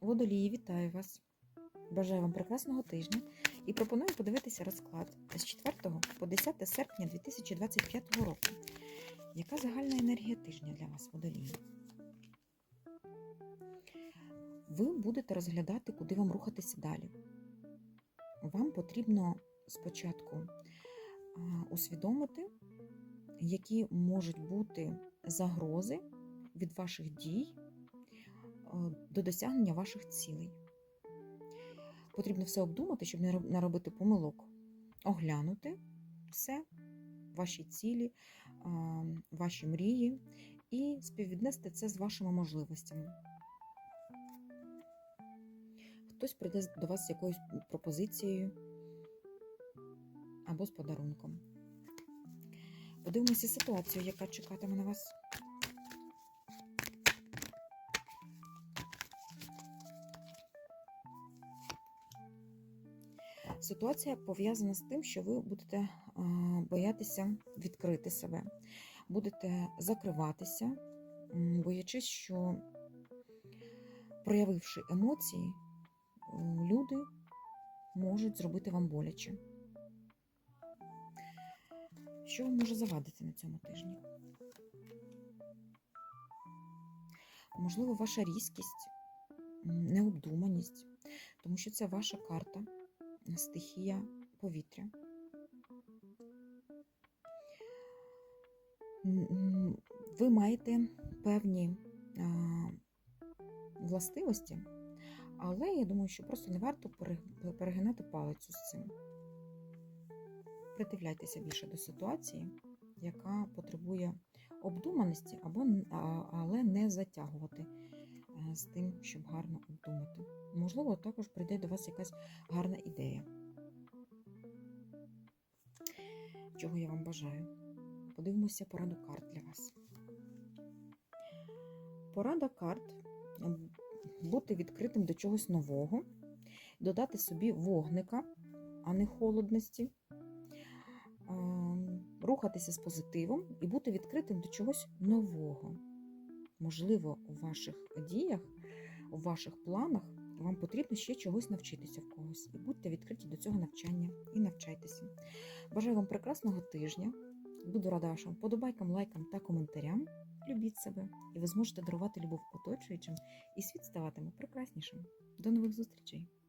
Водолії, вітаю вас! Бажаю вам прекрасного тижня і пропоную подивитися розклад з 4 по 10 серпня 2025 року. Яка загальна енергія тижня для вас, водолії? Ви будете розглядати, куди вам рухатися далі. Вам потрібно спочатку усвідомити, які можуть бути загрози від ваших дій до досягнення ваших цілей. Потрібно все обдумати, щоб не роб- не робити помилок, оглянути все, ваші цілі, ваші мрії і співвіднести це з вашими можливостями. Хтось прийде до вас з якоюсь пропозицією або з подарунком. Подивимося ситуацію, яка чекатиме на вас. Ситуація пов'язана з тим, що ви будете е, боятися відкрити себе, будете закриватися, боячись, що проявивши емоції, люди можуть зробити вам боляче. Що вам може завадити на цьому тижні? Можливо, ваша різкість, необдуманість, тому що це ваша карта, стихія повітря. Ви маєте певні а, властивості, але я думаю, що просто не варто перегинати палицю з цим. Придивляйтеся більше до ситуації, яка потребує обдуманості, або, але не затягувати з тим, щоб гарно обдумати. Можливо, також прийде до вас якась гарна ідея. Чого я вам бажаю? Подивимося пораду карт для вас. Порада карт бути відкритим до чогось нового, додати собі вогника, а не холодності, ем, рухатися з позитивом і бути відкритим до чогось нового. Можливо, у ваших діях, у ваших планах вам потрібно ще чогось навчитися в когось. І будьте відкриті до цього навчання і навчайтеся. Бажаю вам прекрасного тижня. Буду рада вашим подобайкам, лайкам та коментарям. Любіть себе, і ви зможете дарувати любов оточуючим, і світ ставатиме прекраснішим. До нових зустрічей!